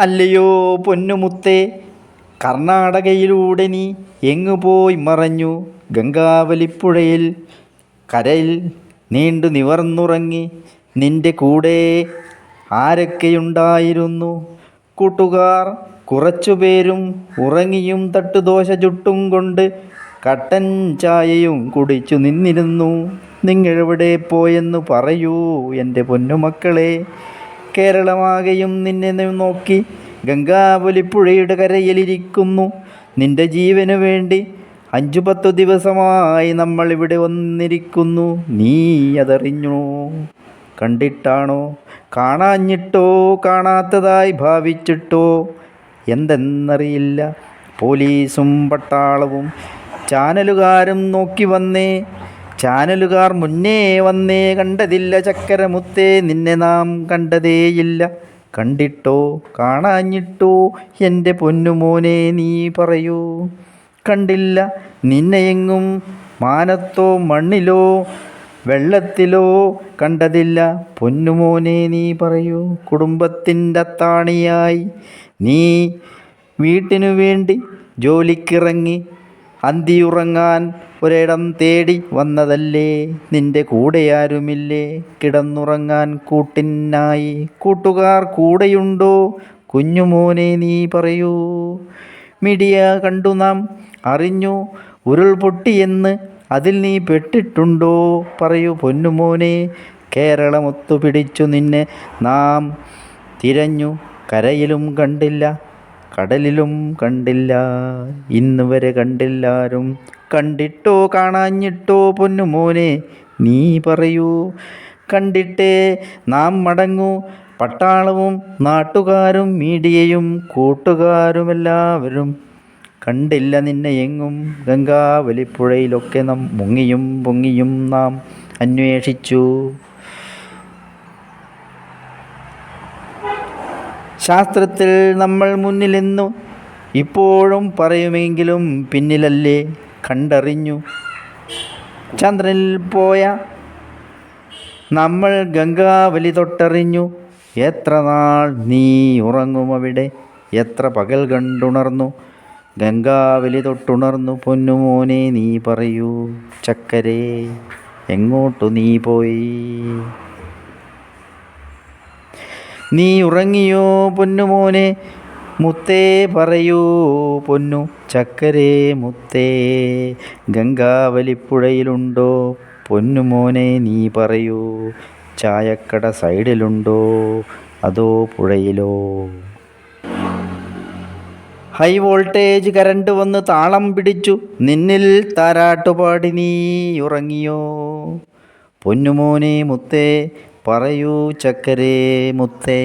അല്ലയോ പൊന്നുമുത്തേ കർണാടകയിലൂടെ നീ എങ്ങു പോയി മറഞ്ഞു? ഗംഗാവലിപ്പുഴയിൽ കരയിൽ നീണ്ടു നിവർന്നുറങ്ങി നിന്റെ കൂടെ ആരൊക്കെയുണ്ടായിരുന്നു? കൂട്ടുകാർ കുറച്ചുപേരും ഉറങ്ങിയും തട്ടുദോശ ചുട്ടും കൊണ്ട് കട്ടൻ ചായയും കുടിച്ചു നിന്നിരുന്നു. നിങ്ങളെവിടെ പോയെന്ന് പറയൂ എന്റെ പൊന്നുമക്കളെ. കേരളമാകെയും നിന്നെ നോക്കി ഗംഗാവലിപ്പുഴയുടെ കരയിലിരിക്കുന്നു. നിന്റെ ജീവനു വേണ്ടി അഞ്ചു പത്തു ദിവസമായി നമ്മൾ ഇവിടെ വന്നിരിക്കുന്നു. നീ അതറിഞ്ഞോ? കണ്ടിട്ടാണോ? കാണാഞ്ഞിട്ടോ? കാണാത്തതായി ഭാവിച്ചിട്ടോ? എന്തെന്നറിയില്ല. പോലീസും പട്ടാളവും ചാനലുകാരും നോക്കി വന്നേ. ചാനലുകാർ മുന്നേ വന്നേ കണ്ടതില്ല ചക്കരമുത്തേ നിന്നെ നാം കണ്ടതേയില്ല. കണ്ടിട്ടോ? കാണാഞ്ഞിട്ടോ? എന്റെ പൊന്നുമോനെ നീ പറയൂ. കണ്ടില്ല. നിന്നെയെങ്ങും മാനത്തോ മണ്ണിലോ വെള്ളത്തിലോ കണ്ടതില്ല. പൊന്നുമോനെ നീ പറയൂ. കുടുംബത്തിന്റെ താണിയായി നീ വീട്ടിനു വേണ്ടി ജോലിക്കിറങ്ങി അന്തിയുറങ്ങാൻ ഒരിടം തേടി വന്നതല്ലേ? നിന്റെ കൂടെ ആരുമില്ലേ കിടന്നുറങ്ങാൻ കൂട്ടിനായി കൂട്ടുകാർ കൂടെയുണ്ടോ? കുഞ്ഞുമോനെ നീ പറയൂ. മീഡിയ കണ്ടു നാം. അറിഞ്ഞു. ഉരുൾപൊട്ടിയെന്ന് അതിൽ നീ പെട്ടിട്ടുണ്ടോ? പറയൂ പൊന്നുമോനെ. കേരളമൊത്തു പിടിച്ചു നിന്നെ നാം. തിരഞ്ഞു. കരയിലും കണ്ടില്ല. കടലിലും കണ്ടില്ല. ഇന്ന് വരെ കണ്ടില്ലാരും കണ്ടിട്ടോ കാണാഞ്ഞിട്ടോ പൊന്നുമോനെ നീ പറയൂ. കണ്ടിട്ടേ നാം മടങ്ങൂ. പട്ടാളവും നാട്ടുകാരും മീഡിയയും കൂട്ടുകാരുമെല്ലാവരും കണ്ടില്ല നിന്നെ എങ്ങും. ഗംഗാവലിപ്പുഴയിലൊക്കെ നാം മുങ്ങിയും പൊങ്ങിയും നാം അന്വേഷിച്ചു. ശാസ്ത്രത്തിൽ നമ്മൾ മുന്നിലെന്നു ഇപ്പോഴും പറയുമെങ്കിലും പിന്നിലല്ലേ? കണ്ടറിഞ്ഞു. ചന്ദ്രനിൽ പോയ നമ്മൾ ഗംഗാവലി തൊട്ടറിഞ്ഞു. എത്ര നാൾ നീ ഉറങ്ങും അവിടെ എത്ര പകൽ കണ്ടുണർന്നു? ഗംഗാവലി തൊട്ടുണർന്നു. പൊന്നുമോനെ നീ പറയൂ ചക്കരേ എങ്ങോട്ടു നീ പോയി? നീ ഉറങ്ങിയോ പൊന്നുമോനെ? മുത്തേ പറയൂ പൊന്നു ചക്കരേ മുത്തേ. ഗംഗാവലിപ്പുഴയിലുണ്ടോ? പൊന്നുമോനെ നീ പറയൂ. ചായക്കട സൈഡിലുണ്ടോ? അതോ പുഴയിലോ? ഹൈ വോൾട്ടേജ് കരണ്ട് വന്ന് താളം പിടിച്ചു. നിന്നിൽ താരാട്ടുപാടി നീ ഉറങ്ങിയോ? പൊന്നുമോനെ മുത്തേ പറയൂ ചക്കരേ മുത്തേ.